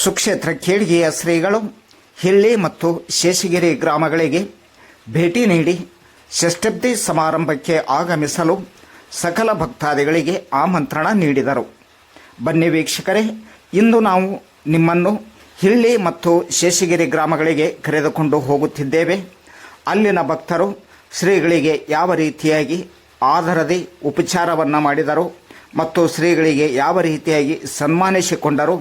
ಸುಕ್ಷೇತ್ರ ಕೇಳಿಗೆಯ ಶ್ರೀಗಳು ಹಿಳ್ಳಿ ಮತ್ತು ಶೇಷಗಿರಿ ಗ್ರಾಮಗಳಿಗೆ ಭೇಟಿ ನೀಡಿ ಷಷ್ಠಬ್ದಿ ಸಮಾರಂಭಕ್ಕೆ ಆಗಮಿಸಲು ಸಕಲ ಭಕ್ತಾದಿಗಳಿಗೆ ಆಮಂತ್ರಣ ನೀಡಿದರು. ಬನ್ನಿ ವೀಕ್ಷಕರೇ, ಇಂದು ನಾವು ನಿಮ್ಮನ್ನು ಹಿಳ್ಳಿ ಮತ್ತು ಶೇಷಗಿರಿ ಗ್ರಾಮಗಳಿಗೆ ಕರೆದುಕೊಂಡು ಹೋಗುತ್ತಿದ್ದೇವೆ. ಅಲ್ಲಿನ ಭಕ್ತರು ಶ್ರೀಗಳಿಗೆ ಯಾವ ರೀತಿಯಾಗಿ ಆಧರದಿ ಉಪಚಾರವನ್ನು ಮಾಡಿದರು ಮತ್ತು ಶ್ರೀಗಳಿಗೆ ಯಾವ ರೀತಿಯಾಗಿ ಸನ್ಮಾನಿಸಿಕೊಂಡರು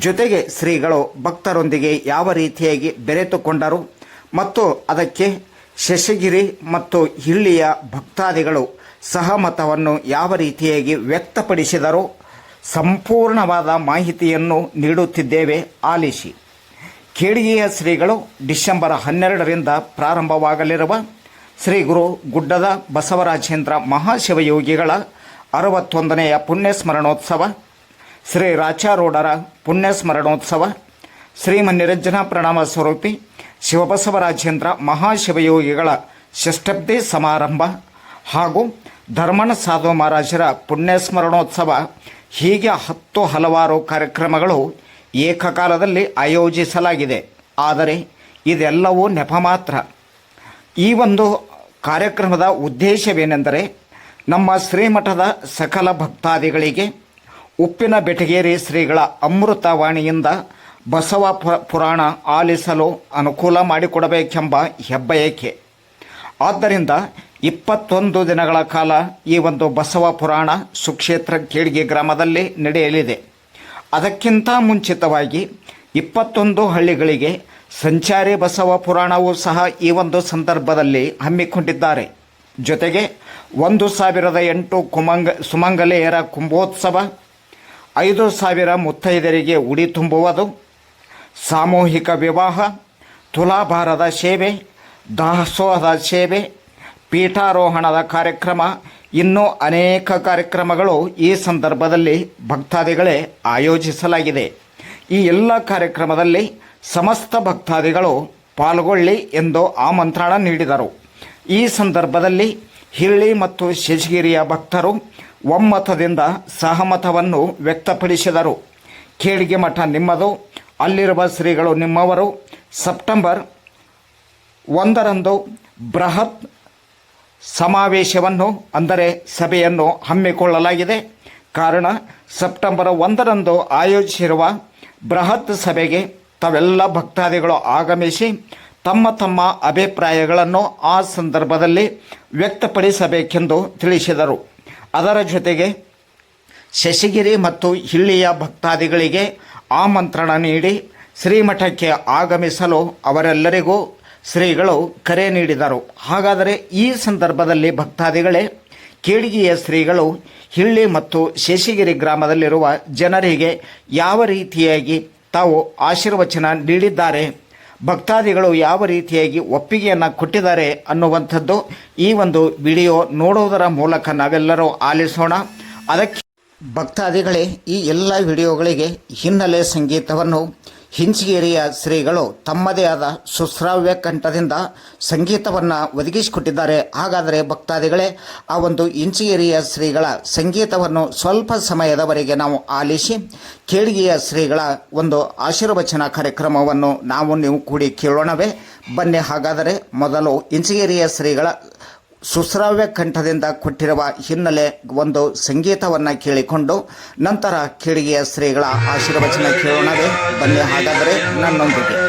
ಜೊತೆಗೆ ಶ್ರೀಗಳು ಭಕ್ತರೊಂದಿಗೆ ಯಾವ ರೀತಿಯಾಗಿ ಬೆರೆತುಕೊಂಡರು ಮತ್ತು ಅದಕ್ಕೆ ಶಶಗಿರಿ ಮತ್ತು ಹಿಳ್ಳಿಯ ಭಕ್ತಾದಿಗಳು ಸಹಮತವನ್ನು ಯಾವ ರೀತಿಯಾಗಿ ವ್ಯಕ್ತಪಡಿಸಿದರು ಸಂಪೂರ್ಣವಾದ ಮಾಹಿತಿಯನ್ನು ನೀಡುತ್ತಿದ್ದೇವೆ ಆಲಿಸಿ. ಕೇಳಿಗೆಯ ಶ್ರೀಗಳು, ಡಿಸೆಂಬರ್ ಹನ್ನೆರಡರಿಂದ ಪ್ರಾರಂಭವಾಗಲಿರುವ ಶ್ರೀ ಗುರು ಗುಡ್ಡದ ಬಸವರಾಜೇಂದ್ರ ಮಹಾಶಿವಯೋಗಿಗಳ ಅರವತ್ತೊಂದನೆಯ ಪುಣ್ಯಸ್ಮರಣೋತ್ಸವ ಶ್ರೀ ರಾಚಾರೂಢರ ಪುಣ್ಯಸ್ಮರಣೋತ್ಸವ ಶ್ರೀಮನ್ನಿರಂಜನ ಪ್ರಣಾಮ ಸ್ವರೂಪಿ, ಶಿವಬಸವರಾಜೇಂದ್ರ ಮಹಾಶಿವಯೋಗಿಗಳ ಷಷ್ಠಬ್ದಿ ಸಮಾರಂಭ ಹಾಗೂ ಧರ್ಮಣ ಸಾಧು ಮಹಾರಾಜರ ಪುಣ್ಯ ಸ್ಮರಣೋತ್ಸವ, ಹೀಗೆ ಹತ್ತು ಹಲವಾರು ಕಾರ್ಯಕ್ರಮಗಳು ಏಕಕಾಲದಲ್ಲಿ ಆಯೋಜಿಸಲಾಗಿದೆ. ಆದರೆ ಇದೆಲ್ಲವೂ ನೆಪ ಮಾತ್ರ. ಈ ಒಂದು ಕಾರ್ಯಕ್ರಮದ ಉದ್ದೇಶವೇನೆಂದರೆ ನಮ್ಮ ಶ್ರೀಮಠದ ಸಕಲ ಭಕ್ತಾದಿಗಳಿಗೆ ಉಪ್ಪಿನ ಬೆಟಗೇರಿ ಶ್ರೀಗಳ ಅಮೃತವಾಣಿಯಿಂದ ಬಸವ ಪುರಾಣ ಆಲಿಸಲು ಅನುಕೂಲ ಮಾಡಿಕೊಡಬೇಕೆಂಬ ಹೆಬ್ಬಯಕೆ ಆದ್ದರಿಂದ ಇಪ್ಪತ್ತೊಂದು ದಿನಗಳ ಕಾಲ ಈ ಒಂದು ಬಸವ ಪುರಾಣ ಸುಕ್ಷೇತ್ರ ಕೇಳಿಗೆ ಗ್ರಾಮದಲ್ಲಿ ನಡೆಯಲಿದೆ. ಅದಕ್ಕಿಂತ ಮುಂಚಿತವಾಗಿ ಇಪ್ಪತ್ತೊಂದು ಹಳ್ಳಿಗಳಿಗೆ ಸಂಚಾರಿ ಬಸವ ಪುರಾಣವೂ ಸಹ ಈ ಒಂದು ಸಂದರ್ಭದಲ್ಲಿ ಹಮ್ಮಿಕೊಂಡಿದ್ದಾರೆ. ಜೊತೆಗೆ ಒಂದು ಸಾವಿರದ ಎಂಟು ಕುಮಂಗ, ಸುಮಂಗಲೆಯರ ಕುಂಭೋತ್ಸವ ಐದು ಸಾವಿರ ಮುತ್ತೈದರಿಗೆ ಉಡಿ ತುಂಬುವುದು, ಸಾಮೂಹಿಕ ವಿವಾಹ, ತುಲಾಭಾರದ ಸೇವೆ, ದಾಸೋಹದ ಸೇವೆ, ಪೀಠಾರೋಹಣದ ಕಾರ್ಯಕ್ರಮ, ಇನ್ನೂ ಅನೇಕ ಕಾರ್ಯಕ್ರಮಗಳು ಈ ಸಂದರ್ಭದಲ್ಲಿ ಭಕ್ತಾದಿಗಳೇ ಆಯೋಜಿಸಲಾಗಿದೆ. ಈ ಎಲ್ಲ ಕಾರ್ಯಕ್ರಮದಲ್ಲಿ ಸಮಸ್ತ ಭಕ್ತಾದಿಗಳು ಪಾಲ್ಗೊಳ್ಳಿ ಎಂದು ಆಮಂತ್ರಣ ನೀಡಿದರು. ಈ ಸಂದರ್ಭದಲ್ಲಿ ಹಿರಳಿ ಮತ್ತು ಶೇಷಗಿರಿಯ ಭಕ್ತರು ಒಮ್ಮತದಿಂದ ಸಹಮತವನ್ನು ವ್ಯಕ್ತಪಡಿಸಿದರು. ಕೇಳಿಗೆ ಮಠ ನಿಮ್ಮದು, ಅಲ್ಲಿರುವ ಶ್ರೀಗಳು ನಿಮ್ಮವರು. ಸೆಪ್ಟೆಂಬರ್ ಒಂದರಂದು ಬೃಹತ್ ಸಮಾವೇಶವನ್ನು, ಅಂದರೆ ಸಭೆಯನ್ನು ಹಮ್ಮಿಕೊಳ್ಳಲಾಗಿದೆ. ಕಾರಣ, ಸೆಪ್ಟೆಂಬರ್ ಒಂದರಂದು ಆಯೋಜಿಸಿರುವ ಬೃಹತ್ ಸಭೆಗೆ ತಾವೆಲ್ಲ ಭಕ್ತಾದಿಗಳು ಆಗಮಿಸಿ ತಮ್ಮ ತಮ್ಮ ಅಭಿಪ್ರಾಯಗಳನ್ನು ಆ ಸಂದರ್ಭದಲ್ಲಿ ವ್ಯಕ್ತಪಡಿಸಬೇಕೆಂದು ತಿಳಿಸಿದರು. ಅದರ ಜೊತೆಗೆ ಶಶಿಗಿರಿ ಮತ್ತು ಹಿಳ್ಳಿಯ ಭಕ್ತಾದಿಗಳಿಗೆ ಆಮಂತ್ರಣ ನೀಡಿ ಶ್ರೀಮಠಕ್ಕೆ ಆಗಮಿಸಲು ಅವರೆಲ್ಲರಿಗೂ ಶ್ರೀಗಳು ಕರೆ ನೀಡಿದರು. ಹಾಗಾದರೆ ಈ ಸಂದರ್ಭದಲ್ಲಿ ಭಕ್ತಾದಿಗಳೇ, ಕೇಳಿಗೆಯ ಶ್ರೀಗಳು, ಹಿಳ್ಳಿ ಮತ್ತು ಶೇಷಗಿರಿ ಗ್ರಾಮದಲ್ಲಿರುವ ಜನರಿಗೆ ಯಾವ ರೀತಿಯಾಗಿ ತಾವು ಆಶೀರ್ವಚನ ನೀಡಿದ್ದಾರೆ? ಭಕ್ತಾದಿಗಳು ಯಾವ ರೀತಿಯಾಗಿ ಒಪ್ಪಿಗೆಯನ್ನು ಕೊಟ್ಟಿದ್ದಾರೆ ಅನ್ನುವಂಥದ್ದು ಈ ಒಂದು ವಿಡಿಯೋ ನೋಡುವುದರ ಮೂಲಕ ನಾವೆಲ್ಲರೂ ಆಲಿಸೋಣ. ಅದಕ್ಕೆ ಭಕ್ತಾದಿಗಳೇ, ಈ ಎಲ್ಲ ವಿಡಿಯೋಗಳಿಗೆ ಹಿನ್ನೆಲೆ ಸಂಗೀತವನ್ನು ಹಿಂಚಗೇರಿಯ ಶ್ರೀಗಳು ತಮ್ಮದೇ ಆದ ಸುಶ್ರಾವ್ಯ ಕಂಠದಿಂದ ಸಂಗೀತವನ್ನು ಒದಗಿಸಿಕೊಟ್ಟಿದ್ದಾರೆ. ಹಾಗಾದರೆ ಭಕ್ತಾದಿಗಳೇ, ಆ ಒಂದು ಹಿಂಚಗೇರಿಯ ಶ್ರೀಗಳ ಸಂಗೀತವನ್ನು ಸ್ವಲ್ಪ ಸಮಯದವರೆಗೆ ನಾವು ಆಲಿಸಿ, ಕೇಳಿಗೆಯ ಶ್ರೀಗಳ ಒಂದು ಆಶೀರ್ವಚನ ಕಾರ್ಯಕ್ರಮವನ್ನು ನಾವು ನೀವು ಕೂಡಿ ಕೇಳೋಣವೇ. ಬನ್ನಿ, ಹಾಗಾದರೆ ಮೊದಲು ಇಂಚಗೇರಿಯ ಶ್ರೀಗಳ ಸುಶ್ರಾವ್ಯ ಕಂಠದಿಂದ ಕೊಟ್ಟಿರುವ ಹಿನ್ನೆಲೆ ಒಂದು ಸಂಗೀತವನ್ನು ಕೇಳಿಕೊಂಡು ನಂತರ ಕಿಡಿಗೆಯ ಶ್ರೀಗಳ ಆಶೀರ್ವಚನ ಕೇಳೋಣವೇ. ಬನ್ನಿ ಹಾಗಾದರೆ ನನ್ನೊಂದಿಗೆ.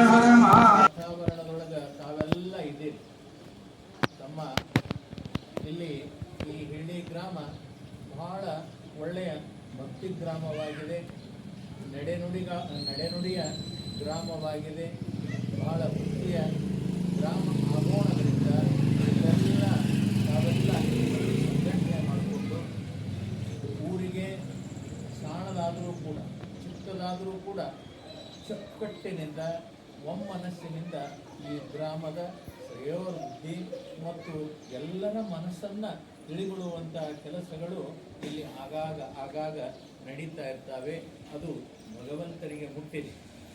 ವಾತಾವರಣದೊಳಗ ತಾವೆಲ್ಲ ಇದ್ದೀರಿ. ತಮ್ಮ ಇಲ್ಲಿ ಈ ಹಿಳ್ಳಿ ಗ್ರಾಮ ಬಹಳ ಒಳ್ಳೆಯ ಭಕ್ತಿ ಗ್ರಾಮವಾಗಿದೆ. ನಡೆನುಡಿಗ, ನಡೆನುಡಿಯ ಗ್ರಾಮವಾಗಿದೆ ಬಹಳ ಭಕ್ತಿಯ ಗ್ರಾಮ ಆಗೋಣಗಳಿಂದ ಇಲ್ಲೆಲ್ಲ ತಾವೆಲ್ಲ ಸಂಘಟನೆ ಮಾಡಿಕೊಂಡು ಊರಿಗೆ ಸಾಣದಾದರೂ ಕೂಡ ಚಿಕ್ಕದಾದರೂ ಕೂಡ ಚಕ್ಕಟ್ಟಿನಿಂದ ಒಮ್ಮನಸ್ಸಿನಿಂದ ಈ ಗ್ರಾಮದ ಶ್ರೇಯೋವೃದ್ಧಿ ಮತ್ತು ಎಲ್ಲರ ಮನಸ್ಸನ್ನ ತಿಳಿಗೊಳ್ಳುವಂತಹ ಕೆಲಸಗಳು ಇಲ್ಲಿ ಆಗಾಗ ಆಗಾಗ ನಡೀತಾ ಇರ್ತವೆ. ಅದು ಭಗವಂತರಿಗೆ ಮುಟ್ಟಿದೆ.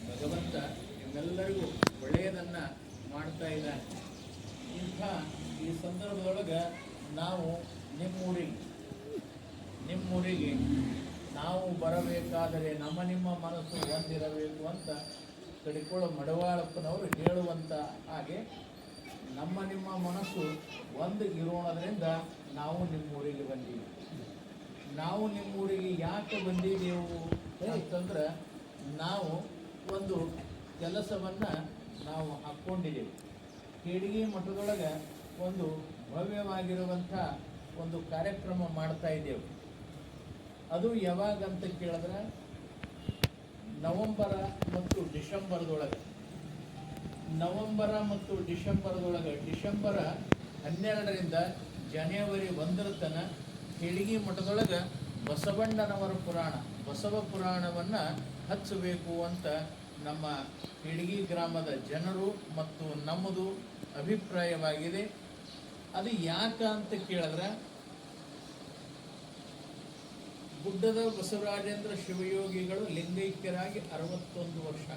ಭಗವಂತ ನಿಮ್ಮೆಲ್ಲರಿಗೂ ಒಳ್ಳೆಯದನ್ನ ಮಾಡ್ತಾ ಇದ್ದಾನೆ. ಇಂಥ ಈ ಸಂದರ್ಭದೊಳಗೆ ನಾವು ನಿಮ್ಮೂರಿಗೆ ನಿಮ್ಮೂರಿಗೆ ನಾವು ಬರಬೇಕಾದರೆ ನಮ್ಮ ನಿಮ್ಮ ಮನಸ್ಸು ಒಂದಿರಬೇಕು ಅಂತ ಕಡಿಕೋಳ ಮಡವಾಳಪ್ಪನವರು ಹೇಳುವಂತ ಹಾಗೆ ನಮ್ಮ ನಿಮ್ಮ ಮನಸ್ಸು ಒಂದು ಇರೋಣದ್ರಿಂದ ನಾವು ನಿಮ್ಮ ಊರಿಗೆ ಬಂದೀವಿ. ನಾವು ನಿಮ್ಮೂರಿಗೆ ಯಾಕೆ ಬಂದಿದ್ದೆವು ಅಂತಂದ್ರೆ ನಾವು ಒಂದು ಕೆಲಸವನ್ನು ನಾವು ಹಾಕ್ಕೊಂಡಿದ್ದೇವೆ ಕೇಡಿಗೆ ಮಠದೊಳಗೆ ಒಂದು ಭವ್ಯವಾಗಿರುವಂಥ ಒಂದು ಕಾರ್ಯಕ್ರಮ ಮಾಡ್ತಾ ಇದ್ದೇವೆ. ಅದು ಯಾವಾಗ ಅಂತ ಕೇಳಿದ್ರೆ ನವಂಬರ ಮತ್ತು ಡಿಸೆಂಬರ್ದೊಳಗೆ. ನವೆಂಬರ ಮತ್ತು ಡಿಸೆಂಬರ್ದೊಳಗೆ, ಡಿಸೆಂಬರ ಹನ್ನೆರಡರಿಂದ ಜನವರಿ ಒಂದರ ತನ ಕೆಳಗಿ ಮಠದೊಳಗೆ ಬಸವಣ್ಣನವರ ಪುರಾಣ, ಬಸವ ಪುರಾಣವನ್ನು ಹಚ್ಚಬೇಕು ಅಂತ ನಮ್ಮ ಹಿಡಗಿ ಗ್ರಾಮದ ಜನರು ಮತ್ತು ನಮ್ಮದು ಅಭಿಪ್ರಾಯವಾಗಿದೆ. ಅದು ಯಾಕ ಅಂತ ಕೇಳಿದ್ರೆ, ಗುಡ್ಡದ ಬಸವರಾಜೇಂದ್ರ ಶಿವಯೋಗಿಗಳು ಲಿಂಗೈಕ್ಯರಾಗಿ ಅರವತ್ತೊಂದು ವರ್ಷ.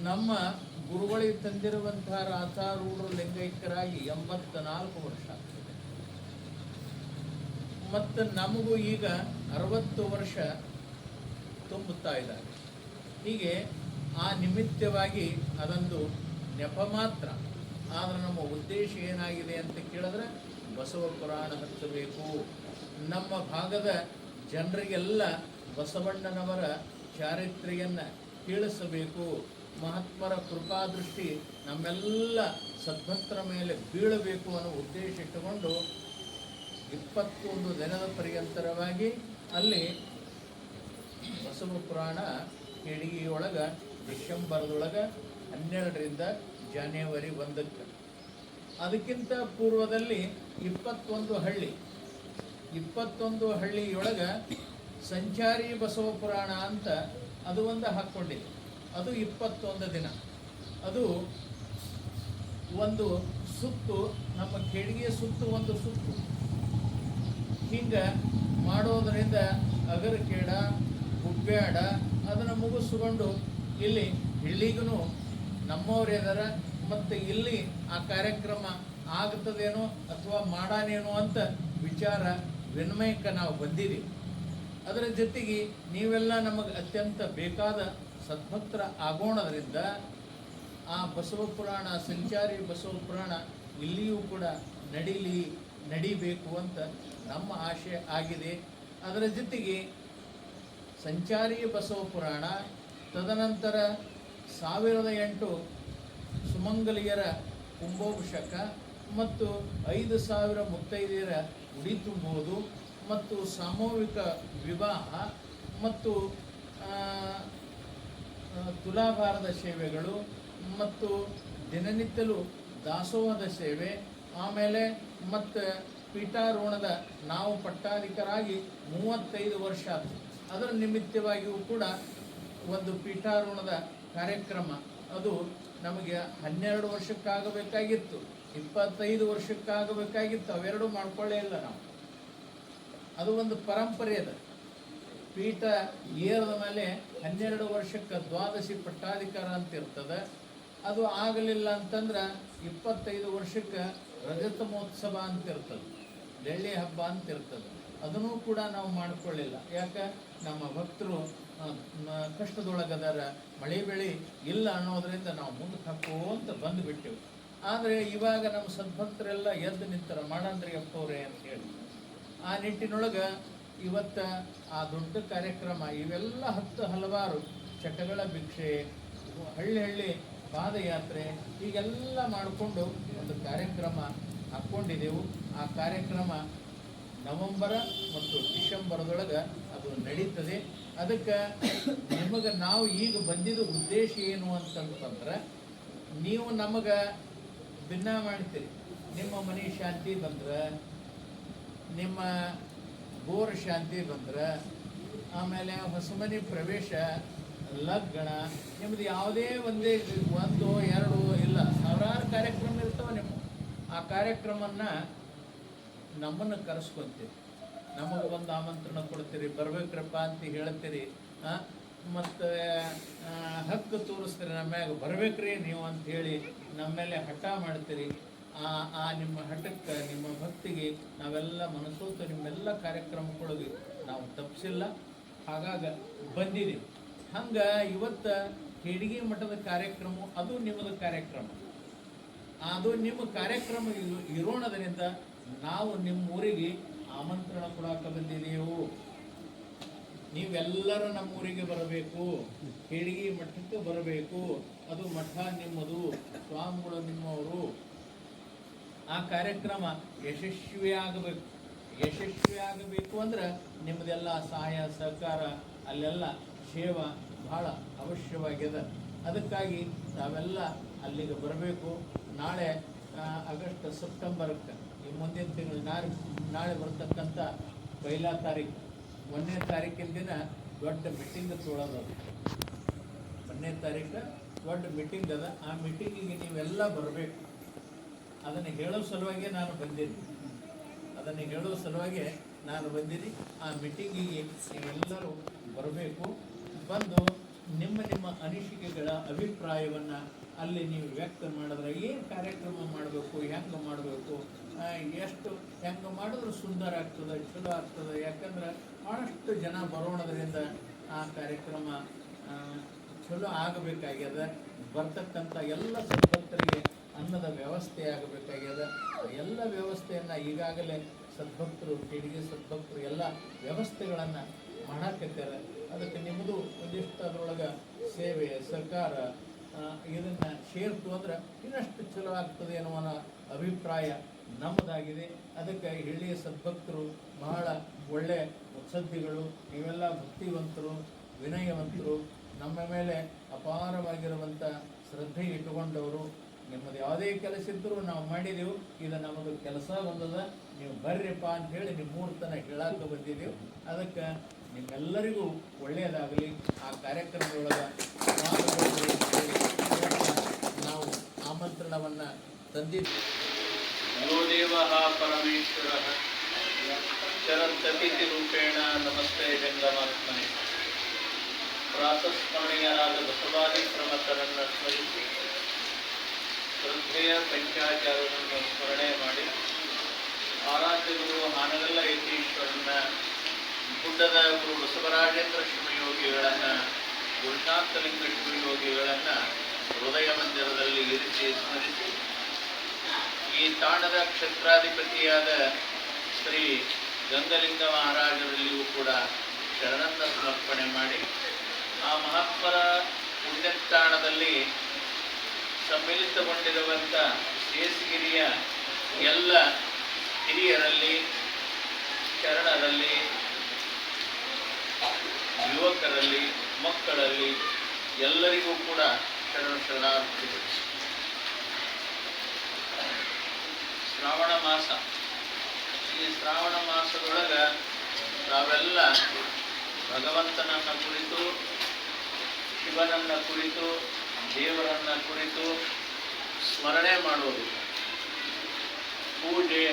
ನಮ್ಮ ಗುರುಗಳಿಗೆ ತಂದಿರುವಂತಹ ರಾಸಾರೂಢರು ಲಿಂಗೈಕ್ಯರಾಗಿ ಎಂಬತ್ತ ನಾಲ್ಕು ವರ್ಷ ಆಗ್ತದೆ. ಮತ್ತು ನಮಗೂ ಈಗ ಅರವತ್ತು ವರ್ಷ ತುಂಬುತ್ತಾ ಇದ್ದಾರೆ. ಹೀಗೆ ಆ ನಿಮಿತ್ತವಾಗಿ ಅದೊಂದು ನೆಪ ಮಾತ್ರ. ಆದರೆ ನಮ್ಮ ಉದ್ದೇಶ ಏನಾಗಿದೆ ಅಂತ ಕೇಳಿದ್ರೆ ಬಸವ ಪುರಾಣ ಹಚ್ಚಬೇಕು. ನಮ್ಮ ಭಾಗದ ಜನರಿಗೆಲ್ಲ ಬಸವಣ್ಣನವರ ಚಾರಿತ್ರೆಯನ್ನು ತಿಳಿಸಬೇಕು. ಮಹಾತ್ಮರ ಕೃಪಾದೃಷ್ಟಿ ನಮ್ಮೆಲ್ಲ ಸದ್ಭಕ್ತರ ಮೇಲೆ ಬೀಳಬೇಕು ಅನ್ನೋ ಉದ್ದೇಶ ಇಟ್ಟುಕೊಂಡು ಇಪ್ಪತ್ತೊಂದು ದಿನದ ಪರ್ಯಂತರವಾಗಿ ಅಲ್ಲಿ ಬಸವ ಪುರಾಣ ಕೆಡಿಗೆಯೊಳಗ ಡಿಸೆಂಬರ್ದೊಳಗೆ ಹನ್ನೆರಡರಿಂದ ಜಾನ್ಯವರಿ ಒಂದಕ್ಕೆ. ಅದಕ್ಕಿಂತ ಪೂರ್ವದಲ್ಲಿ ಇಪ್ಪತ್ತೊಂದು ಹಳ್ಳಿ. ಇಪ್ಪತ್ತೊಂದು ಹಳ್ಳಿಯೊಳಗೆ ಸಂಚಾರಿ ಬಸವ ಪುರಾಣ ಅಂತ ಅದು ಒಂದು ಹಾಕ್ಕೊಂಡಿದೆ ಅದು ಇಪ್ಪತ್ತೊಂದು ದಿನ. ಅದು ಒಂದು ಸುತ್ತು, ನಮ್ಮ ಕೆಡಿಗೆ ಸುತ್ತು ಒಂದು ಸುತ್ತು. ಹಿಂಗೆ ಮಾಡೋದರಿಂದ ಅಗರಕೇಡ ಗುಬ್ಬ್ಯಾಡ ಅದನ್ನು ಮುಗಿಸ್ಕೊಂಡು ಇಲ್ಲಿ ಹಳ್ಳಿಗೂ ನಮ್ಮವ್ರು ಇದಾರ ಮತ್ತು ಇಲ್ಲಿ ಆ ಕಾರ್ಯಕ್ರಮ ಆಗ್ತದೇನೋ ಅಥವಾ ಮಾಡಾನೇನೋ ಅಂತ ವಿಚಾರ ವಿನಿಮಯಕ್ಕೆ ನಾವು ಬಂದಿದ್ದೀವಿ. ಅದರ ಜೊತೆಗೆ ನೀವೆಲ್ಲ ನಮಗೆ ಅತ್ಯಂತ ಬೇಕಾದ ಸದ್ಭಕ್ತರ ಆಗೋಣದ್ರಿಂದ ಆ ಬಸವ ಪುರಾಣ, ಸಂಚಾರಿ ಬಸವ ಪುರಾಣ ಇಲ್ಲಿಯೂ ಕೂಡ ನಡೀಲಿ, ನಡಿಬೇಕು ಅಂತ ನಮ್ಮ ಆಶೆ ಆಗಿದೆ. ಅದರ ಜೊತೆಗೆ ಸಂಚಾರಿ ಬಸವ ಪುರಾಣ, ತದನಂತರ ಸಾವಿರದ ಎಂಟು ಸುಮಂಗಲಿಯರ ಕುಂಭೋಭಿಷೇಕ ಮತ್ತು ಐದು ಸಾವಿರ ಮುತ್ತೈದೆಯರ ಉಡಿ ತುಂಬುವುದು ಮತ್ತು ಸಾಮೂಹಿಕ ವಿವಾಹ ಮತ್ತು ತುಲಾಭಾರದ ಸೇವೆಗಳು ಮತ್ತು ದಿನನಿತ್ಯಲೂ ದಾಸೋಹದ ಸೇವೆ, ಆಮೇಲೆ ಮತ್ತು ಪೀಠಾರೋಹಣದ ನಾವು ಪಟ್ಟಾಧಿಕರಾಗಿ ಮೂವತ್ತೈದು ವರ್ಷ ಆಯ್ತು. ಅದರ ನಿಮಿತ್ತವಾಗಿಯೂ ಕೂಡ ಒಂದು ಪೀಠಾರೋಹಣದ ಕಾರ್ಯಕ್ರಮ, ಅದು ನಮಗೆ ಹನ್ನೆರಡು ವರ್ಷಕ್ಕಾಗಬೇಕಾಗಿತ್ತು, ಇಪ್ಪತ್ತೈದು ವರ್ಷಕ್ಕಾಗಬೇಕಾಗಿತ್ತು, ಅವೆರಡು ಮಾಡ್ಕೊಳ್ಳೇ ಇಲ್ಲ ನಾವು. ಅದು ಒಂದು ಪರಂಪರೆ ಅದು. ಪೀಠ ಏರದ ಮೇಲೆ ಹನ್ನೆರಡು ವರ್ಷಕ್ಕೆ ದ್ವಾದಶಿ ಪಟ್ಟಾಧಿಕಾರ ಅಂತ ಇರ್ತದೆ. ಅದು ಆಗಲಿಲ್ಲ ಅಂತಂದ್ರೆ ಇಪ್ಪತ್ತೈದು ವರ್ಷಕ್ಕೆ ರಜತ ಮಹೋತ್ಸವ ಅಂತ ಇರ್ತದೆ. ಬೆಳ್ಳಿ ಹಬ್ಬ ಅಂತ ಇರ್ತದೆ. ಅದನ್ನು ಕೂಡ ನಾವು ಮಾಡಿಕೊಳ್ಳಿಲ್ಲ. ಯಾಕೆ? ನಮ್ಮ ಭಕ್ತರು ಕಷ್ಟದೊಳಗದಾರ, ಮಳೆ ಬೆಳೆ ಇಲ್ಲ ಅನ್ನೋದರಿಂದ ನಾವು ಮುಂದಕ್ಕೆ ಹಾಕೋಂತ ಬಂದುಬಿಟ್ಟೆವು. ಆದರೆ ಇವಾಗ ನಮ್ಮ ಸದ್ಭಕ್ತರೆಲ್ಲ ಎದ್ದು ನಿಂತರ, ಮಾಡಂದ್ರಿ ಅಪ್ಪವ್ರೆ ಅಂತ ಹೇಳಿ. ಆ ನಿಟ್ಟಿನೊಳಗೆ ಇವತ್ತ ಆ ದೊಡ್ಡ ಕಾರ್ಯಕ್ರಮ, ಇವೆಲ್ಲ ಹತ್ತು ಹಲವಾರು ಚಟಗಳ ಭಿಕ್ಷೆ, ಹಳ್ಳಿ ಹಳ್ಳಿ ಪಾದಯಾತ್ರೆ, ಹೀಗೆಲ್ಲ ಮಾಡಿಕೊಂಡು ಒಂದು ಕಾರ್ಯಕ್ರಮ ಹಾಕ್ಕೊಂಡಿದ್ದೆವು ಆ ಕಾರ್ಯಕ್ರಮ ನವೆಂಬರ ಮತ್ತು ಡಿಸೆಂಬರ್ದೊಳಗೆ ಅದು ನಡೀತದೆ. ಅದಕ್ಕೆ ನಿಮಗೆ ನಾವು ಈಗ ಬಂದಿದ್ದ ಉದ್ದೇಶ ಏನು ಅಂತಂತಂದ್ರೆ, ನೀವು ನಮಗೆ ಭಿನ್ನ ಮಾಡ್ತೀರಿ. ನಿಮ್ಮ ಮನೆ ಶಾಂತಿ ಬಂದ್ರೆ, ನಿಮ್ಮ ಬೋರ್ ಶಾಂತಿ ಬಂದ್ರೆ ಆಮೇಲೆ ಹೊಸಮನಿ ಪ್ರವೇಶ, ಲಗ್ನ, ನಿಮ್ದು ಯಾವುದೇ ಒಂದೇ ಒಂದು, ಎರಡು, ಇಲ್ಲ, ಸಾವಿರಾರು ಕಾರ್ಯಕ್ರಮ ಇರ್ತಾವೆ ನಿಮ್ಮ ಆ ಕಾರ್ಯಕ್ರಮನ್ನ ನಮ್ಮನ್ನು ಕರೆಸ್ಕೊಂತೀರಿ. ನಮಗೆ ಒಂದು ಆಮಂತ್ರಣ ಕೊಡ್ತೀರಿ, ಬರ್ಬೇಕ್ರಪ್ಪ ಅಂತ ಹೇಳ್ತೀರಿ ಮತ್ತು ಹಕ್ಕು ತೋರಿಸ್ತೀರಿ ನಮ್ಮ ಮ್ಯಾಗ, ಬರ್ಬೇಕ್ರಿ ನೀವು ಅಂತ ಹೇಳಿ ನಮ್ಮ ಮೇಲೆ ಹಠ ಮಾಡ್ತೀರಿ. ಆ ಆ ನಿಮ್ಮ ಹಠಕ್ಕೆ, ನಿಮ್ಮ ಭಕ್ತಿಗೆ ನಾವೆಲ್ಲ ಮನಸೋತು ನಿಮ್ಮೆಲ್ಲ ಕಾರ್ಯಕ್ರಮಗಳಿಗೆ ನಾವು ತಪ್ಪಿಸಿಲ್ಲ ಹಾಗಾಗ ಬಂದಿದೆ. ಹಂಗೆ ಇವತ್ತು ಹೆಡಿಗೆ ಮಠದ ಕಾರ್ಯಕ್ರಮ, ಅದು ನಿಮ್ಮದು ಕಾರ್ಯಕ್ರಮ. ಅದು ನಿಮ್ಮ ಕಾರ್ಯಕ್ರಮ ಇರು- ಇರೋಣದರಿಂದ ನಾವು ನಿಮ್ಮ ಊರಿಗೆ ಆಮಂತ್ರಣ ಕೊಡಾಕ ಬಂದಿದೆವು ನೀವೆಲ್ಲರೂ ನಮ್ಮ ಊರಿಗೆ ಬರಬೇಕು. ಹೆಡಿಗೆ ಮಠಕ್ಕೆ ಬರಬೇಕು. ಅದು ಮಠ ನಿಮ್ಮದು ಸ್ವಾಮಿಗಳು ನಿಮ್ಮವರು. ಆ ಕಾರ್ಯಕ್ರಮ ಯಶಸ್ವಿಯಾಗಬೇಕು. ಯಶಸ್ವಿಯಾಗಬೇಕು ಅಂದ್ರೆ ನಿಮ್ಮದೆಲ್ಲ ಸಹಾಯ, ಸಹಕಾರ, ಅಲ್ಲೆಲ್ಲ ಸೇವಾ ಬಹಳ ಅವಶ್ಯವಾಗಿದೆ ಅದಕ್ಕಾಗಿ ತಾವೆಲ್ಲ ಅಲ್ಲಿಗೆ ಬರಬೇಕು. ನಾಳೆ ಆಗಸ್ಟ್ ಸೆಪ್ಟೆಂಬರ್ಕ್ಕೆ ಈ ಮುಂದಿನ ತಿಂಗಳು ನಾಳೆ ನಾಳೆ ಬರ್ತಕ್ಕಂಥ ಪೈಲಾ ತಾರೀಕು. ಒಂದನೇ ತಾರೀಕಿನ ದಿನ ದೊಡ್ಡ ಮೀಟಿಂಗ್ ತೊಗೊಳೋದು ಒಂದನೇ ತಾರೀಕು ದೊಡ್ಡ ಮೀಟಿಂಗ್ ಅದ. ಆ ಮೀಟಿಂಗಿಗೆ ನೀವೆಲ್ಲ ಬರಬೇಕು. ಅದನ್ನು ಹೇಳೋ ಸಲುವಾಗಿ ನಾನು ಬಂದೀನಿ. ಅದನ್ನು ಹೇಳೋ ಸಲುವಾಗಿ ನಾನು ಬಂದೀನಿ. ಆ ಮೀಟಿಂಗಿಗೆ ಎಲ್ಲರೂ ಬರಬೇಕು. ಬಂದು ನಿಮ್ಮ ನಿಮ್ಮ ಅನಿಸಿಕೆಗಳ ಅಭಿಪ್ರಾಯವನ್ನು ಅಲ್ಲಿ ನೀವು ವ್ಯಕ್ತ ಮಾಡಿದ್ರೆ ಏನು ಕಾರ್ಯಕ್ರಮ ಮಾಡಬೇಕು, ಹೆಂಗೆ ಮಾಡಬೇಕು ಎಷ್ಟು ಹೆಂಗೆ ಮಾಡಿದ್ರೆ ಸುಂದರ ಆಗ್ತದೆ, ಚಲೋ ಆಗ್ತದೆ, ಯಾಕಂದ್ರೆ ಭಾಳಷ್ಟು ಜನ ಬರೋಣದ್ರಿಂದ ಆ ಕಾರ್ಯಕ್ರಮ ಚಲೋ ಆಗಬೇಕಾಗ್ಯದ. ಬರ್ತಕ್ಕಂಥ ಎಲ್ಲ ಸದ್ಭಕ್ತರಿಗೆ ಅನ್ನದ ವ್ಯವಸ್ಥೆ ಆಗಬೇಕಾಗ್ಯದ. ಎಲ್ಲ ವ್ಯವಸ್ಥೆಯನ್ನು ಈಗಾಗಲೇ ಸದ್ಭಕ್ತರು ಕೆಡಿಗೆ ಸದ್ಭಕ್ತರು ಎಲ್ಲ ವ್ಯವಸ್ಥೆಗಳನ್ನು ಮಾಡಾಕತ್ತಾರೆ ಅದಕ್ಕೆ ನಿಮ್ಮದು ಒಂದಿಷ್ಟು ಅದರೊಳಗೆ ಸೇವೆ ಸರ್ಕಾರ ಇದನ್ನು ಸೇರ್ತು ಅಂದ್ರೆ ಇನ್ನಷ್ಟು ಚಲೋ ಆಗ್ತದೆ ಅನ್ನುವ ಅಭಿಪ್ರಾಯ ನಮ್ಮದಾಗಿದೆ. ಅದಕ್ಕೆ ಹಿಳಿಯ ಸದ್ಭಕ್ತರು ಬಹಳ ಒಳ್ಳೆ ಮುತ್ಸದ್ದಿಗಳು ನೀವೆಲ್ಲ ಭಕ್ತಿವಂತರು, ವಿನಯವಂತರು. ನಮ್ಮ ಮೇಲೆ ಅಪಾರವಾಗಿರುವಂಥ ಶ್ರದ್ಧೆ ಇಟ್ಟುಕೊಂಡವರು. ನಿಮ್ಮದು ಯಾವುದೇ ಕೆಲಸ ಇದ್ದರೂ ನಾವು ಮಾಡಿದೆವು. ಇದು ನಮಗೆ ಕೆಲಸ ಬಂದದ. ನೀವು ಬರ್ರಿಪ್ಪ ಅಂತ ಹೇಳಿ ನಿಮ್ಮ ಮೂರ್ತನ ಹೇಳಕ್ಕೆ ಬಂದಿದ್ದೆವು ಅದಕ್ಕೆ ನಿಮ್ಮೆಲ್ಲರಿಗೂ ಒಳ್ಳೆಯದಾಗಲಿ ಆ ಕಾರ್ಯಕ್ರಮದೊಳಗೆ ನಾವು ಆಮಂತ್ರಣವನ್ನು ತಂದಿದ್ದು ಗುರುದೇವಃ ಪರಮೇಶ್ವರ. ಚರಂತತಿಥಿ ರೂಪೇಣ ನಮಸ್ತೆ ಜಂಗಮಾತ್ಮನೆ ಪ್ರಾತಃಸ್ಮರಣೀಯರಾದ ಬಸವಾದಿ ಪ್ರಮತರನ್ನು ಸ್ಮರಿಸಿ. ಶ್ರದ್ಧೆಯ ಸಂಖ್ಯಾಚಾರವನ್ನು ಸ್ಮರಣೆ ಮಾಡಿ. ಆರಾಧ್ಯ ಗುರು ಹಾನಗಲ್ಲ ಯತೀಶ್ವರನ್ನ ಗುಡ್ಡದ ಗುರು ಬಸವರಾಜೇಂದ್ರ ಶಿವಯೋಗಿಗಳನ್ನು ಗುರುಶಾಂತಲಿಂಗ ಶಿವಯೋಗಿಗಳನ್ನು ಹೃದಯ ಮಂದಿರದಲ್ಲಿ ಇರಿಸಿ ಸ್ಮರಿಸಿ. ಈ ತಾಣದ ಕ್ಷೇತ್ರಾಧಿಪತಿಯಾದ ಶ್ರೀ ಗಂಗಲಿಂಗ ಮಹಾರಾಜರಲ್ಲಿಯೂ ಕೂಡ ಶರಣನ್ನ ಸಮರ್ಪಣೆ ಮಾಡಿ. ಆ ಮಹಾತ್ಮರ ಪುಣ್ಯಸ್ಥಾನದಲ್ಲಿ ಸಮ್ಮಿಲಿತಗೊಂಡಿರುವಂಥ ಶೇಷಗಿರಿಯ ಎಲ್ಲ ಹಿರಿಯರಲ್ಲಿ, ಶರಣರಲ್ಲಿ, ಯುವಕರಲ್ಲಿ, ಮಕ್ಕಳಲ್ಲಿ ಎಲ್ಲರಿಗೂ ಕೂಡ ಶರಣ ಶರಣಾರ್ಥಿಗಳು. ಶ್ರಾವಣ ಮಾಸ. ಈ ಶ್ರಾವಣ ಮಾಸದೊಳಗೆ ನಾವೆಲ್ಲ ಭಗವಂತನನ್ನು ಕುರಿತು, ಶಿವನನ್ನು ಕುರಿತು ದೇವರನ್ನ ಕುರಿತು ಸ್ಮರಣೆ ಮಾಡುವುದು ಪೂಜೆ,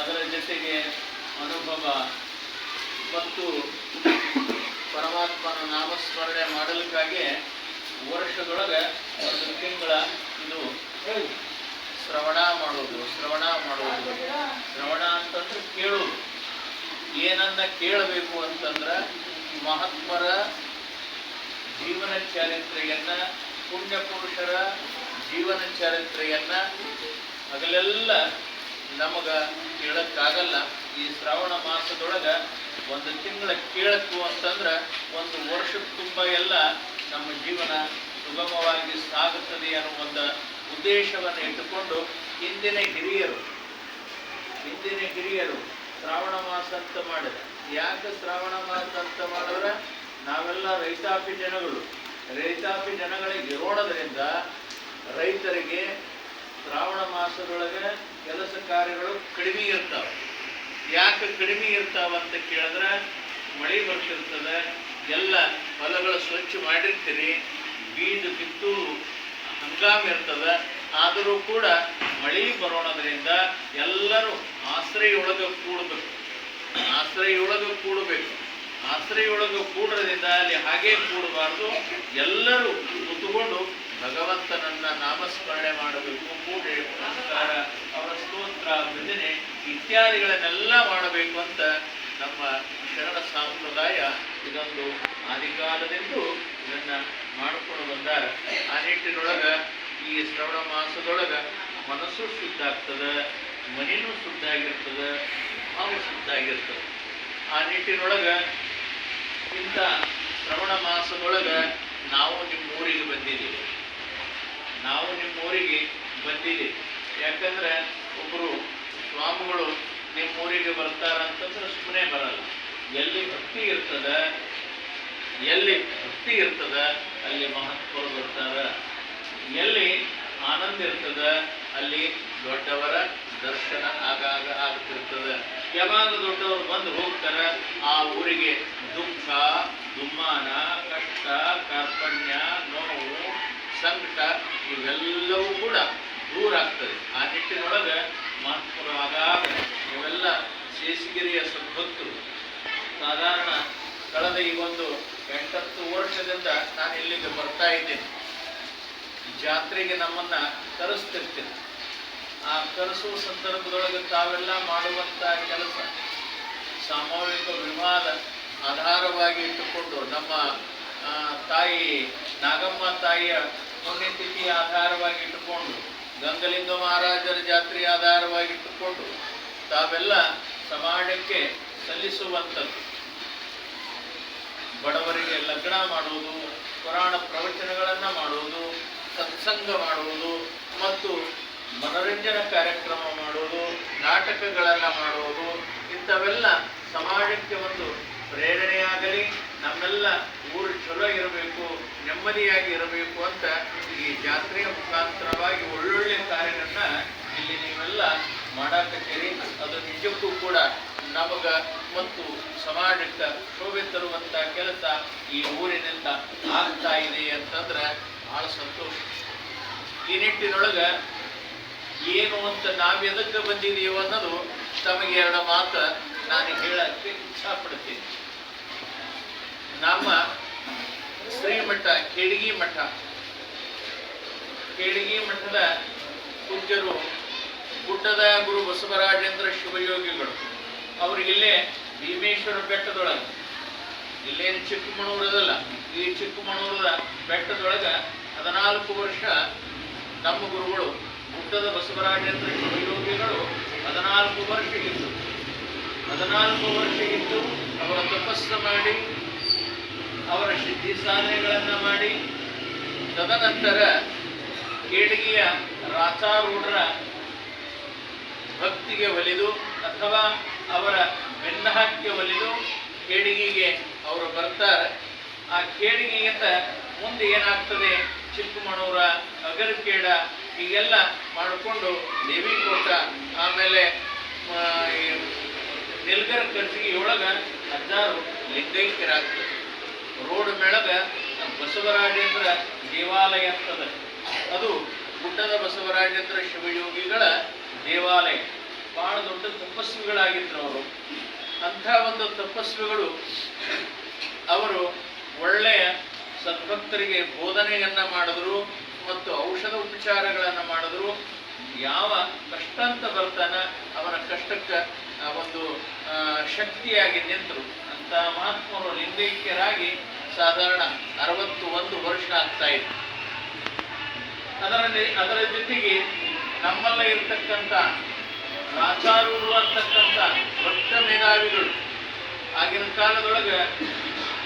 ಅದರ ಜೊತೆಗೆ ಅನುಭವ ಮತ್ತು ಪರಮಾತ್ಮನ ನಾಮಸ್ಮರಣೆ ಮಾಡಲಿಕ್ಕಾಗಿ ವರ್ಷದೊಳಗೆ ಒಂದು ತಿಂಗಳ ಇದು ಶ್ರವಣ ಮಾಡೋದು ಶ್ರವಣ ಮಾಡೋದು. ಶ್ರವಣ ಅಂತಂದ್ರೆ ಕೇಳೋದು. ಏನನ್ನ ಕೇಳಬೇಕು ಅಂತಂದ್ರೆ ಮಹಾತ್ಮರ ಜೀವನ ಚಾರಿತ್ರೆಯನ್ನ, ಪುಣ್ಯ ಪುರುಷರ ಜೀವನ ಚಾರಿತ್ರೆಯನ್ನ ಹಗಲೆಲ್ಲ ನಮಗ ಕೇಳಕ್ಕಾಗಲ್ಲ. ಈ ಶ್ರಾವಣ ಮಾಸದೊಳಗ ಒಂದು ತಿಂಗಳ ಕೇಳಕ್ಕು ಅಂತಂದ್ರ ಒಂದು ವರ್ಷದ ತುಂಬ ಎಲ್ಲ ನಮ್ಮ ಜೀವನ ಸುಗಮವಾಗಿ ಸಾಗುತ್ತದೆ ಅನ್ನೋ ಒಂದು ಉದ್ದೇಶವನ್ನು ಇಟ್ಟುಕೊಂಡು ಹಿಂದಿನ ಹಿರಿಯರು ಹಿಂದಿನ ಹಿರಿಯರು ಶ್ರಾವಣ ಮಾಸ ಅಂತ ಮಾಡಿದ. ಯಾಕೆ ಶ್ರಾವಣ ಮಾಸ ಅಂತ ಮಾಡಿದ್ರೆ? ನಾವೆಲ್ಲ ರೈತಾಪಿ ಜನಗಳು. ರೈತಾಪಿ ಜನಗಳಿಗೆ ಇರೋಣದ್ರಿಂದ ರೈತರಿಗೆ ಶ್ರಾವಣ ಮಾಸದೊಳಗೆ ಕೆಲಸ ಕಾರ್ಯಗಳು ಕಡಿಮೆ ಇರ್ತಾವೆ. ಯಾಕೆ ಕಡಿಮೆ ಇರ್ತಾವ ಅಂತ ಕೇಳಿದ್ರೆ, ಮಳೆ ಬರ್ತಿರ್ತದೆ, ಎಲ್ಲ ಹೊಲಗಳು ಸ್ವಚ್ಛ ಮಾಡಿರ್ತೀರಿ, ಬೀಜ ಬಿತ್ತು, ಹಂಗಾಮ ಇರ್ತದೆ, ಆದರೂ ಕೂಡ ಮಳೆ ಬರೋಣದ್ರಿಂದ ಎಲ್ಲರೂ ಆಶ್ರಯೊಳಗೆ ಕೂಡಬೇಕು. ಆಶ್ರಯ ಒಳಗೆ ಕೂಡಬೇಕು. ಆಶ್ರಯೊಳಗೆ ಕೂಡದಿಂದ ಅಲ್ಲಿ ಹಾಗೆ ಕೂಡಬಾರದು. ಎಲ್ಲರೂ ಕೂತ್ಕೊಂಡು ಭಗವಂತನನ್ನ ನಾಮಸ್ಮರಣೆ ಮಾಡಬೇಕು. ಕೂಡ ಪುನಸ್ಕಾರ ಅವರ ಸ್ತೋತ್ರ ಭಜನೆ ಇತ್ಯಾದಿಗಳನ್ನೆಲ್ಲ ಮಾಡಬೇಕು ಅಂತ ನಮ್ಮ ಶರಣ ಸಂಪ್ರದಾಯ ಇದೊಂದು ಆದಿಕಾಲದಿಂದಲೂ ಇದನ್ನ ಮಾಡಿಕೊಂಡು ಬಂದಾರ. ಆ ನಿಟ್ಟಿನೊಳಗೆ ಈ ಶ್ರವಣ ಮಾಸದೊಳಗೆ ಮನಸ್ಸು ಶುದ್ಧ ಆಗ್ತದೆ, ಮನಿನೂ ಶುದ್ಧ ಆಗಿರ್ತದೆ, ಭಾವ ಶುದ್ಧ ಆಗಿರ್ತದೆ. ಆ ನಿಟ್ಟಿನೊಳಗ ಇಂಥ ಶ್ರವಣ ಮಾಸದೊಳಗ ನಾವು ನಿಮ್ಮ ಊರಿಗೆ ಬಂದಿದ್ದೀವಿ. ನಾವು ನಿಮ್ಮ ಊರಿಗೆ ಬಂದಿದ್ದೀವಿ. ಯಾಕಂದ್ರೆ ಒಬ್ಬರು ಸ್ವಾಮಿಗಳು ನಿಮ್ಮ ಊರಿಗೆ ಬರ್ತಾರಂತಂದ್ರೆ ಸುಮ್ಮನೆ ಬರಲ್ಲ. ಎಲ್ಲಿ ಭಕ್ತಿ ಇರ್ತದ, ಎಲ್ಲಿ ಭಕ್ತಿ ಇರ್ತದ, ಅಲ್ಲಿ ಮಹತ್ವರು ಬರ್ತಾರ. ಎಲ್ಲಿ ಆನಂದ ಇರ್ತದ, ಅಲ್ಲಿ ದೊಡ್ಡವರ ದರ್ಶನ ಆಗಾಗ ಆಗ್ತಿರ್ತದೆ ಯಾವಾಗ ದೊಡ್ಡವರು ಬಂದು ಹೋಗ್ತಾರೆ. ಆ ಊರಿಗೆ ದುಃಖ, ದುಮ್ಮಾನ, ಕಷ್ಟ, ಕಾರ್ಪಣ್ಯ, ನೋವು, ಸಂಕಟ ಇವೆಲ್ಲವೂ ಕೂಡ ದೂರ ಆಗ್ತದೆ. ಆ ನಿಟ್ಟಿನೊಳಗೆ ಮಹಾತ್ಮರು ಆಗಾಗ ಇವೆಲ್ಲ ಶೇಷಗಿರಿಯ ಸಂಪತ್ತು. ಸಾಧಾರಣ ಕಳೆದ ಈ ಒಂದು ಎಂಟತ್ತು ವರ್ಷದಿಂದ ನಾನು ಇಲ್ಲಿಗೆ ಬರ್ತಾ ಇದ್ದೇನೆ. ಜಾತ್ರೆಗೆ ನಮ್ಮನ್ನ ಕರೆಸ್ತಿರ್ತೀನಿ. ಆ ಕರೆಸುವ ಸಂದರ್ಭದೊಳಗೆ ತಾವೆಲ್ಲ ಮಾಡುವಂತ ಕೆಲಸ, ಸಾಮೂಹಿಕ ವಿವಾದ ಆಧಾರವಾಗಿ ಇಟ್ಟುಕೊಂಡು ನಮ್ಮ ತಾಯಿ, ನಾಗಮ್ಮ ತಾಯಿಯ ಪುಣ್ಯತಿಥಿ ಆಧಾರವಾಗಿ ಇಟ್ಟುಕೊಂಡು, ಗಂಗಲಿಂಗ ಮಹಾರಾಜರ ಜಾತ್ರೆ ಆಧಾರವಾಗಿ ಇಟ್ಟುಕೊಂಡು ತಾವೆಲ್ಲ ಸಮಾಜಕ್ಕೆ ಸಲ್ಲಿಸುವಂಥದ್ದು. ಬಡವರಿಗೆ ಲಗ್ನ ಮಾಡುವುದು, ಪುರಾಣ ಪ್ರವಚನಗಳನ್ನು ಮಾಡುವುದು, ಸತ್ಸಂಗ ಮಾಡುವುದು ಮತ್ತು ಮನೋರಂಜನಾ ಕಾರ್ಯಕ್ರಮ ಮಾಡುವುದು, ನಾಟಕಗಳನ್ನು ಮಾಡುವುದು, ಇಂಥವೆಲ್ಲ ಸಮಾಜಕ್ಕೆ ಒಂದು ಪ್ರೇರಣೆಯಾಗಲಿ, ನಮ್ಮೆಲ್ಲ ಊರು ಚಲೋ ಇರಬೇಕು, ನೆಮ್ಮದಿಯಾಗಿ ಇರಬೇಕು ಅಂತ ಈ ಜಾತ್ರೆಯ ಮುಖಾಂತರವಾಗಿ ಒಳ್ಳೊಳ್ಳೆ ಕಾರ್ಯಗಳನ್ನ ಇಲ್ಲಿ ನೀವೆಲ್ಲ ಮಾಡಾಕತ್ತೀರಿ. ಅದು ನಿಜಕ್ಕೂ ಕೂಡ ನಮಗ ಮತ್ತು ಸಮಾಜಕ್ಕೆ ಶೋಭೆ ತರುವಂತ ಕೆಲಸ ಈ ಊರಿನಿಂದ ಆಗ್ತಾ ಇದೆ ಅಂತಂದ್ರೆ ಬಹಳ ಸಂತೋಷ. ಈ ನಿಟ್ಟಿನೊಳಗ ಏನು ಅಂತ ನಾವು ಎದಕ್ಕೆ ಬಂದಿದ್ದೀವಿ ಅನ್ನೋದು ತಮಗೆ ಎರಡು ಮಾತು ನಾನು ಹೇಳಕ್ಕೆ ಇಚ್ಛಾಪಡ್ತೀನಿ. ನಮ್ಮ ಶ್ರೀಮಠ ಕೆಡಗಿ ಮಠ. ಕೆಡಗಿ ಮಠದ ಪೂಜ್ಯರು ಗುಡ್ಡದ ಗುರು ಬಸವರಾಜೇಂದ್ರ ಶಿವಯೋಗಿಗಳು. ಅವರಿಗಿಲ್ಲೇ ಭೀಮೇಶ್ವರ ಬೆಟ್ಟದೊಳಗೆ. ಇಲ್ಲೇನು ಚಿಕ್ಕಮಗಳೂರದಲ್ಲ ಈ ಚಿಕ್ಕಮಗಳೂರದ ಬೆಟ್ಟದೊಳಗೆ ಹದಿನಾಲ್ಕು ವರ್ಷ ನಮ್ಮ ಗುರುಗಳು ಗುಡ್ಡದ ಬಸವರಾಜೇಂದ್ರ ಯೋಗಿಗಳು ಹದಿನಾಲ್ಕು ವರ್ಷ ಇದ್ದು ಹದಿನಾಲ್ಕು ವರ್ಷ ಇದ್ದು ಅವರ ತಪಸ್ಸು ಮಾಡಿ, ಅವರ ಸಿದ್ಧಿ ಸಾಧನೆಗಳನ್ನು ಮಾಡಿ. ತದನಂತರ ಕೇಡಿಗೆಯ ರಾಚಾರೂಢರ ಭಕ್ತಿಗೆ ಒಲಿದು ಅಥವಾ ಅವರ ಬೆನ್ನಹಕ್ಕೆ ಒಲಿದು ಕೇಡಿಗೆಗೆ ಅವರು ಬರ್ತಾರೆ. ಆ ಕೇಡಿಗೆಯಿಂದ ಮುಂದೆ ಏನಾಗ್ತದೆ? ಚಿಕ್ಕಮಣೂರ ಅಗರಕೇಡ ಹೀಗೆಲ್ಲ ಮಾಡಿಕೊಂಡು ದೇವಿಕೋಟ ಆಮೇಲೆ ನಿಲ್ಗರ ಕರ್ಸಿಗೆ ಒಳಗೆ ಹದಿನಾರು ಲಿಂಗೈಕ್ಯರಾಗ್ತದೆ ರೋಡ್ ಮೇಳಗ ಬಸವರಾಜೇಂದ್ರ ದೇವಾಲಯ ಅಂತದ ಅದು ಗುಡ್ಡದ ಬಸವರಾಜೇಂದ್ರ ಶಿವಯೋಗಿಗಳ ದೇವಾಲಯ. ಬಹಳ ದೊಡ್ಡ ತಪಸ್ವಿಗಳಾಗಿದ್ರು ಅವರು. ಅಂಥ ಒಂದು ತಪಸ್ವಿಗಳು ಅವರು ಒಳ್ಳೆಯ ಸದ್ಭಕ್ತರಿಗೆ ಬೋಧನೆಯನ್ನ ಮಾಡಿದ್ರು. ಮತ್ತು ಔಷಧ ಉಪಚಾರಗಳನ್ನು ಮಾಡಿದ್ರು. ಯಾವ ಕಷ್ಟ ಅಂತ ಬರ್ತಾನ ಅವನ ಕಷ್ಟಕ್ಕೆ ಒಂದು ಶಕ್ತಿಯಾಗಿ ನಿಂತರು. ಅಂತ ಮಹಾತ್ಮರು ಲಿಂಗೈಕ್ಯರಾಗಿ ಸಾಧಾರಣ ಅರವತ್ತು ಒಂದು ವರ್ಷ ಆಗ್ತಾ ಇತ್ತು ಅದರಲ್ಲಿ, ಅದರ ಜೊತೆಗೆ ನಮ್ಮಲ್ಲ ಇರ್ತಕ್ಕಂಥ ರಾಚಾರೂರು ಅಂತಕ್ಕಂಥ ದೊಡ್ಡ ಮೇಧಾವಿಗಳು ಆಗಿನ ಕಾಲದೊಳಗೆ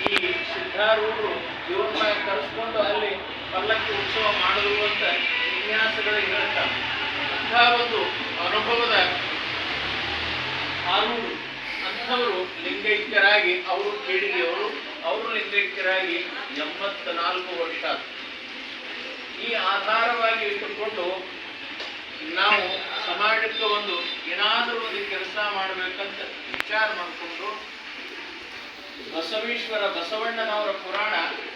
ಈ ಸಿದ್ಧಾರೂರು ಇವ್ರನ್ನ ಕರೆಸ್ಕೊಂಡು ಅಲ್ಲಿ ಪಲ್ಲಕ್ಕಿ ಉತ್ಸವ ಮಾಡಿದ್ರು ಅಂತ ವಿನ್ಯಾಸಗಳು ಹೇಳ್ತಾರೆ ಅಂಥ ಒಂದು ಅನುಭವದ ಆರೂರು ಅಂಥವರು ಲಿಂಗೈಕ್ಯರಾಗಿ ಅವರು ಕೇಳಿದೆಯವರು ಅವರು ಲಿಂಗೈಕ್ಯರಾಗಿ ಎಂಬತ್ತ ನಾಲ್ಕು ವರ್ಷ. ಈ ಆಧಾರವಾಗಿ ಇಟ್ಟುಕೊಂಡು ನಾವು ಸಮಾಜಕ್ಕೆ ಒಂದು ಏನಾದರೂ ಒಂದು ಕೆಲಸ ಮಾಡಬೇಕಂತ ವಿಚಾರ ಮಾಡಿಕೊಂಡು ಬಸವೇಶ್ವರ ಬಸವಣ್ಣನವರ ಪುರಾಣ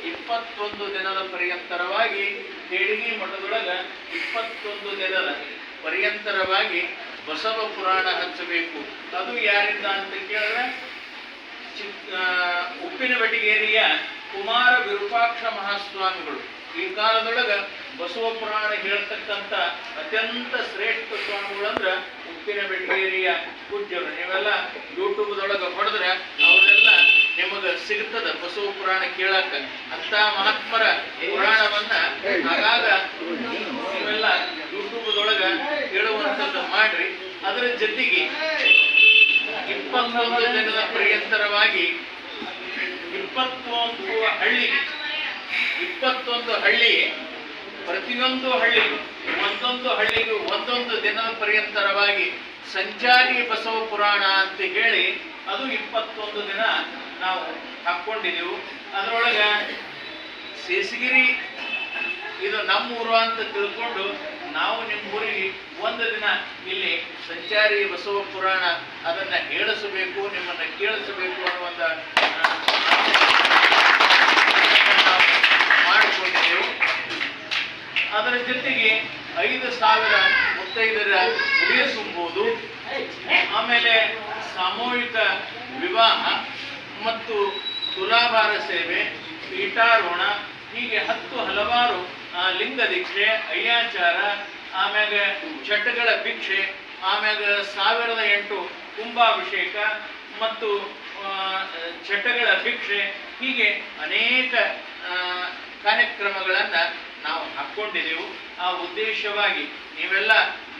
ಇಪ್ಪತ್ತೊಂದು ದಿನದ ಪರ್ಯಂತರವಾಗಿ ತೇಡಿಗಿ ಮಠದೊಳಗ ಇಪ್ಪತ್ತೊಂದು ದಿನದ ಪರ್ಯಂತರವಾಗಿ ಬಸವ ಪುರಾಣ ಹಚ್ಚಬೇಕು. ಅದು ಯಾರಿಂದ ಅಂತ ಕೇಳಿದ್ರೆ? ಉಪ್ಪಿನ ಬಟಿಗೇರಿಯ ಕುಮಾರ ವಿರೂಪಾಕ್ಷ ಮಹಾಸ್ವಾಮಿಗಳು. ಈ ಕಾಲದೊಳಗ ಬಸವ ಪುರಾಣ ಹೇಳ್ತಕ್ಕಂಥ ಅತ್ಯಂತ ಶ್ರೇಷ್ಠ ಸ್ವಾಮಿಗಳು ಅಂದ್ರೆ ಉಪ್ಪಿನ ಬೆಟಗೇರಿಯ ಪೂಜ್ಯರು. ನೀವೆಲ್ಲ ಯೂಟ್ಯೂಬ್ದೊಳಗ ಹೊಡೆದ್ರೆ ಅವರೆಲ್ಲ ನಿಮಗ ಸಿಗ್ತದ ಬಸವ ಪುರಾಣ ಕೇಳಾಕ. ಅಂತ ಮಹಾತ್ಮರ ಪುರಾಣವನ್ನ ಆಗಾಗ ನೀವೆಲ್ಲ ಯೂಟ್ಯೂಬ್ದೊಳಗ ಕೇಳುವಂಥದ್ದು ಮಾಡ್ರಿ. ಅದರ ಜೊತೆಗೆ ಇಪ್ಪತ್ತೊಂದು ಜನದ ಪರ್ಯಂತರವಾಗಿ ಇಪ್ಪತ್ತೊಂದು ಹಳ್ಳಿ ಇಪ್ಪತ್ತೊಂದು ಹಳ್ಳಿ ಪ್ರತಿಯೊಂದು ಹಳ್ಳಿ ಒಂದೊಂದು ಹಳ್ಳಿಗೂ ಒಂದೊಂದು ದಿನ ಪರ್ಯಂತರವಾಗಿ ಸಂಚಾರಿ ಬಸವ ಪುರಾಣ ಅಂತ ಹೇಳಿ ಅದು ಇಪ್ಪತ್ತೊಂದು ದಿನ ನಾವು ಹಾಕ್ಕೊಂಡಿದ್ದೆವು ಅದರೊಳಗೆ ಶೇಷಗಿರಿ ಇದು ನಮ್ಮ ಊರು ಅಂತ ತಿಳ್ಕೊಂಡು ನಾವು ನಿಮ್ಮ ಊರಿಗೆ ಒಂದು ದಿನ ಇಲ್ಲಿ ಸಂಚಾರಿ ಬಸವ ಪುರಾಣ ಅದನ್ನು ಹೇಳಿಸಬೇಕು, ನಿಮ್ಮನ್ನು ಕೇಳಿಸಬೇಕು ಅನ್ನುವಂತ ಒಂದು ಮಾಡಿಕೊಂಡಿದ್ದೆವು ಅದರ ಜೊತೆಗೆ ಐದು ಸಾವಿರ ಮುತ್ತೈದರ ತುಂಬುವುದು ಆಮೇಲೆ ಸಾಮೂಹಿಕ ವಿವಾಹ ಮತ್ತು ತುಲಾಭಾರ ಸೇವೆ, ಪೀಠಾರೋಹಣ, ಹೀಗೆ ಹತ್ತು ಹಲವಾರು ಲಿಂಗ ದೀಕ್ಷೆ, ಅಯ್ಯಾಚಾರ, ಆಮ್ಯಾಗ ಚಟ್ಟಗಳ ಭಿಕ್ಷೆ, ಆಮ್ಯಾಗ ಸಾವಿರದ ಎಂಟು ಕುಂಭಾಭಿಷೇಕ ಮತ್ತು ಚಟಗಳ ಭಿಕ್ಷೆ, ಹೀಗೆ ಅನೇಕ ಕಾರ್ಯಕ್ರಮಗಳನ್ನು ನಾವು ಹಾಕ್ಕೊಂಡಿದ್ದೆವು ಆ ಉದ್ದೇಶವಾಗಿ ನೀವೆಲ್ಲ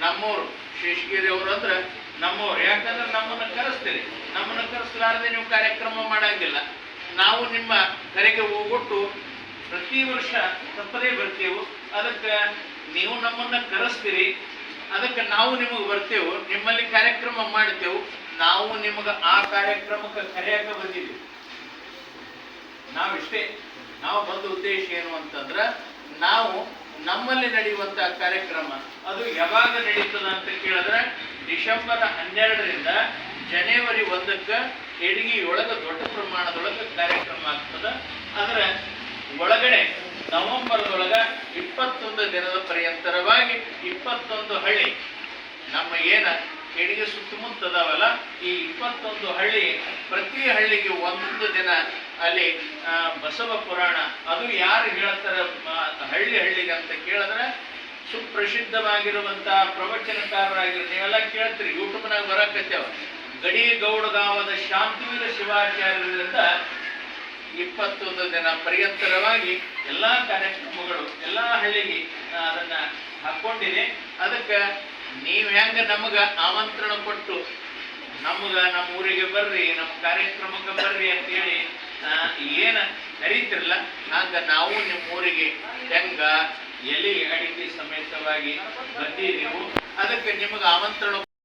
ನಮ್ಮೂರು ಶೇಷಗಿರಿ ಅವರು ಅಂದ್ರೆ ನಮ್ಮವ್ರು ಯಾಕಂದ್ರೆ ನಮ್ಮನ್ನ ಕರೆಸ್ತೀರಿ. ನಮ್ಮನ್ನ ಕರೆಸಲಾರದೆ ನೀವು ಕಾರ್ಯಕ್ರಮ ಮಾಡಂಗಿಲ್ಲ. ನಾವು ನಿಮ್ಮ ಕರೆಗೆ ಹೋಗ್ಬಿಟ್ಟು ಪ್ರತಿ ವರ್ಷ ತಪ್ಪದೇ ಬರ್ತೇವೆ. ಅದಕ್ಕೆ ನೀವು ನಮ್ಮನ್ನ ಕರೆಸ್ತೀರಿ. ಅದಕ್ಕೆ ನಾವು ನಿಮಗೆ ಬರ್ತೇವೆ. ನಿಮ್ಮಲ್ಲಿ ಕಾರ್ಯಕ್ರಮ ಮಾಡ್ತೇವೆ. ನಾವು ನಿಮಗೆ ಆ ಕಾರ್ಯಕ್ರಮಕ್ಕೆ ಕರೆಯಾಕ ಬಂದಿದ್ದೀವಿ. ನಾವಿಷ್ಟೇ. ನಾವು ಬಂದ ಉದ್ದೇಶ ಏನು ಅಂತಂದ್ರೆ, ನಾವು ನಮ್ಮಲ್ಲಿ ನಡೆಯುವಂತ ಕಾರ್ಯಕ್ರಮ, ಅದು ಯಾವಾಗ ನಡೀತದ ಅಂತ ಕೇಳಿದ್ರೆ, ಡಿಸೆಂಬರ್ ಹನ್ನೆರಡರಿಂದ ಜನವರಿ ಒಂದಕ್ಕೆ ಹೆಡಗಿಯೊಳಗ ದೊಡ್ಡ ಪ್ರಮಾಣದೊಳಗೆ ಕಾರ್ಯಕ್ರಮ ಆಗ್ತದ. ಅದರ ಒಳಗಡೆ ನವೆಂಬರ್ದೊಳಗ ಇಪ್ಪತ್ತೊಂದು ದಿನದ ಪರ್ಯಂತರವಾಗಿ ಇಪ್ಪತ್ತೊಂದು ಹಳ್ಳಿ, ನಮ್ಮ ಏನ ಹೆಡಿಗೆ ಸುತ್ತಮುತ್ತ ಅದಾವಲ್ಲ ಈ ಇಪ್ಪತ್ತೊಂದು ಹಳ್ಳಿ ಪ್ರತಿ ಹಳ್ಳಿಗೆ ಒಂದು ದಿನ ಅಲ್ಲಿ ಬಸವ ಪುರಾಣ, ಅದು ಯಾರು ಹೇಳ್ತಾರೆ ಹಳ್ಳಿ ಹಳ್ಳಿಗೆ ಅಂತ ಕೇಳಿದ್ರೆ, ಸುಪ್ರಸಿದ್ಧವಾಗಿರುವಂತಹ ಪ್ರವಚನಕಾರರಾಗಿರೋ, ನೀವೆಲ್ಲ ಕೇಳ್ತೀರಿ ಯೂಟ್ಯೂಬ್ನಾಗ ಬರಕತ್ತೇವ ಗಡಿ ಗೌಡಗಾವದ ಶಾಂತಿವೀರ ಶಿವಾಚಾರ್ಯರಿಂದ ಇಪ್ಪತ್ತೊಂದು ದಿನ ಪರ್ಯಂತರವಾಗಿ ಎಲ್ಲ ಕಾರ್ಯಕ್ರಮಗಳು, ಎಲ್ಲ ಹಳ್ಳಿಗೆ ಅದನ್ನ ಹಾಕೊಂಡಿದೆ ಅದಕ್ಕೆ ನೀವು ಹೆಂಗ ನಮಗ ಆಮಂತ್ರಣ ಕೊಟ್ಟು, ನಮಗ ನಮ್ಮ ಊರಿಗೆ ಬರ್ರಿ ನಮ್ಮ ಕಾರ್ಯಕ್ರಮಕ್ಕೆ ಬರ್ರಿ ಅಂತೇಳಿ ಏನ ಕರೀತಿರಲ್ಲ ಹಂಗ ನಾವು ನಿಮ್ಮ ಊರಿಗೆ ಹೆಂಗ ಎಲೆ ಅಡಿಕೆ ಸಮೇತವಾಗಿ ಬಂದಿದ್ದೀವು ಅದಕ್ಕೆ ನಿಮಗೆ ಆಮಂತ್ರಣ